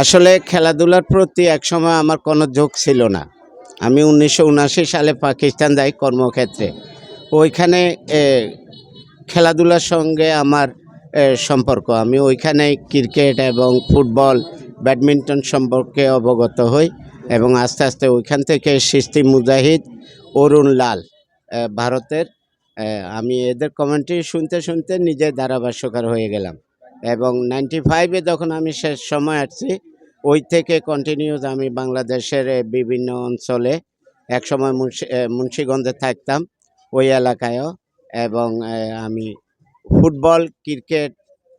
আসলে খেলাধুলার প্রতি একসময় আমার কোনো ঝোঁক ছিল না। আমি উনিশশো উনাশি সালে পাকিস্তান যাই কর্মক্ষেত্রে। ওইখানে খেলাধুলার সঙ্গে আমার সম্পর্ক। আমি ওইখানে ক্রিকেট এবং ফুটবল, ব্যাডমিন্টন সম্পর্কে অবগত হই এবং আস্তে আস্তে ওইখান থেকে সিস্তি মুজাহিদ, অরুণ লাল ভারতের। আমি এদের কমেন্ট্রি শুনতে শুনতে নিজে ধারাভাষ্যকার হয়ে গেলাম। এবং নাইনটি ফাইভে যখন আমি শেষ সময় আসছি ওই থেকে কন্টিনিউস আমি বাংলাদেশের বিভিন্ন অঞ্চলে একসময় মুন্সি মুন্সিগঞ্জে থাকতাম ওই এলাকায়ও এবং আমি ফুটবল ক্রিকেট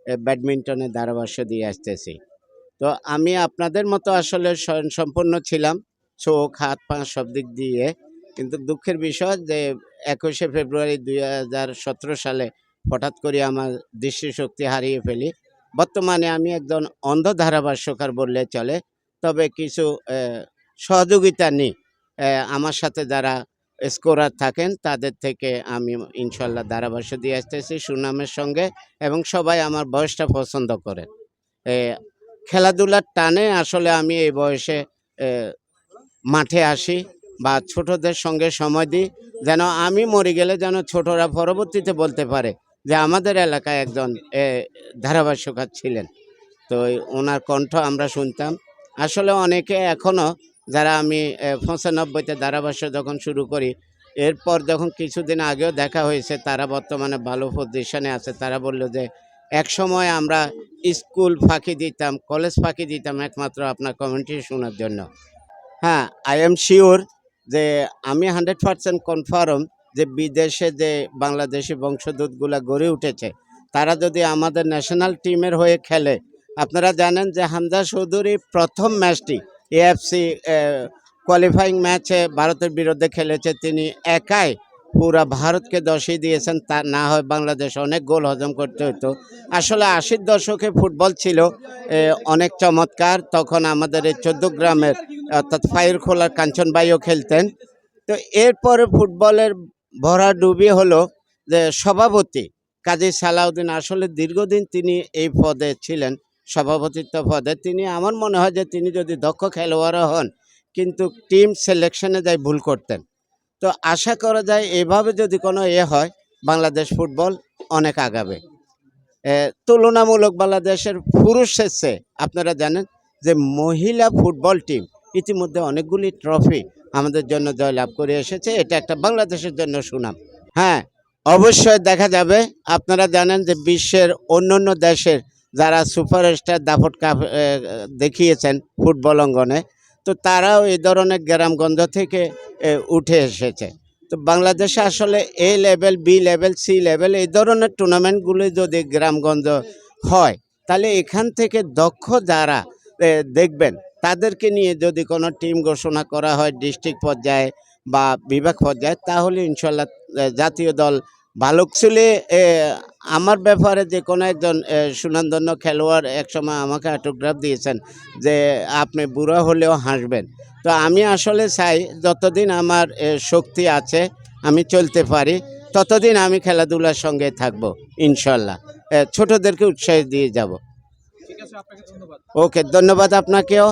এ, ব্যাডমিন্টনে ধারাভাষ্য দিয়ে আসতেছি। তো আমি আপনাদের মতো আসলে স্বয়ংসম্পন্ন ছিলাম চোখ হাত পা সব দিক দিয়ে। কিন্তু দুঃখের বিষয় যে একুশে ফেব্রুয়ারি দুই হাজার সতেরো সালে হঠাৎ করে আমার দৃষ্টিশক্তি হারিয়ে ফেলি। বর্তমানে আমি একজন অন্ধ ধারাভাষ্যকার বললে চলে, তবে কিছু সহযোগিতা নিই। আমার সাথে যারা স্কোরার থাকেন, তাদের থেকে আমি ইনশাল্লাহ ধারাভাষ্য দিয়ে আসতেছি সুনামের সঙ্গে এবং সবাই আমার বয়সটা পছন্দ করেন। খেলাধুলার টানে আসলে আমি এই বয়সে মাঠে আসি বা ছোটদের সঙ্গে সময় দিই, যেন আমি মরে গেলে যেন ছোটরা পরবর্তীতে বলতে পারে যে আমাদের এলাকায় একজন এ, ধারাভাষ্যকার ছিলেন। তো ওনার কণ্ঠ আমরা শুনতাম। আসলে অনেকে এখনও যারা আমি পঁচানব্বইতে ধারাভাষ্য যখন শুরু করি এরপর যখন কিছুদিন আগেও দেখা হয়েছে তারা বর্তমানে ভালো পজিশনে আছে। তারা বলল যে এক সময় আমরা স্কুল ফাঁকি দিতাম কলেজ ফাঁকি দিতাম একমাত্র আপনার কমেন্ট্রি শোনার জন্য। হ্যাঁ আই এম শিওর যে আমি হান্ড্রেড পারসেন্ট কনফার্ম যে বিদেশে যে বাংলাদেশি বংশদূতগুলা গড়ে উঠেছে, তারা যদি আমাদের ন্যাশনাল টিমের হয়ে খেলে, আপনারা জানেন যে হামজা চৌধুরী প্রথম ম্যাচটি এএফসি কোয়ালিফাইং ম্যাচে ভারতের বিরুদ্ধে খেলেছে। তিনি একাই পুরা ভারতকে দশই দিয়েছেন, তা না হয় বাংলাদেশ অনেক গোল হজম করতে হতো। আসলে আশির দশকে ফুটবল ছিল অনেক চমৎকার। তখন আমাদের এই চোদ্দ গ্রামের, অর্থাৎ ফায়ার খোলার কাঞ্চনবাইও খেলতেন। তো এরপরে ফুটবলের ভরা ডুবি হলো যে সভাপতি কাজী সালাউদ্দিন। আসলে দীর্ঘদিন তিনি এই পদে ছিলেন, সভাপতিত্ব পদে। তিনি আমার মনে হয় যে তিনি যদি দক্ষ খেলোয়াড়ও হন, কিন্তু টিম সিলেকশনে যাই ভুল করতেন। তো আশা করা যায় এভাবে যদি কোনো এ হয়, বাংলাদেশ ফুটবল অনেক আগাবে। তুলনামূলক বাংলাদেশের পুরুষ চেয়ে আপনারা জানেন যে মহিলা ফুটবল টিম ইতিমধ্যে অনেকগুলি ট্রফি আমাদের জন্য জয়লাভ করে এসেছে। এটা একটা বাংলাদেশের জন্য সুনাম। হ্যাঁ অবশ্যই দেখা যাবে। আপনারা জানেন যে বিশ্বের অন্য অন্য দেশের যারা সুপারস্টার দাফট কাপ দেখিয়েছেন ফুটবল অঙ্গনে, তো তারাও এই ধরনের গ্রামগঞ্জ থেকে উঠে এসেছে। তো বাংলাদেশে আসলে A level, B level, C level এই ধরনের টুর্নামেন্টগুলি যদি গ্রামগঞ্জ হয়, তাহলে এখান থেকে দক্ষ যারা দেখবেন তাদেরকে নিয়ে যদি কোনো টিম ঘোষণা করা হয় ডিস্ট্রিক্ট পর্যায়ে বা বিভাগ পর্যায়ে তাহলে ইনশাল্লাহ জাতীয় দল ভালো ছিল আমার ব্যাপারে যে কোনো একজন সুনামধন্য খেলোয়াড় একসময় আমাকে অটোগ্রাফ দিয়েছেন যে আপনি বুড়ো হলেও হাসবেন। তো আমি আসলে চাই যতদিন আমার শক্তি আছে আমি চলতে পারি ততদিন আমি খেলাধুলার সঙ্গে থাকব ইনশাল্লাহ ছোটদেরকে উৎসাহ দিয়ে যাব। ওকে ধন্যবাদ আপনাকেও।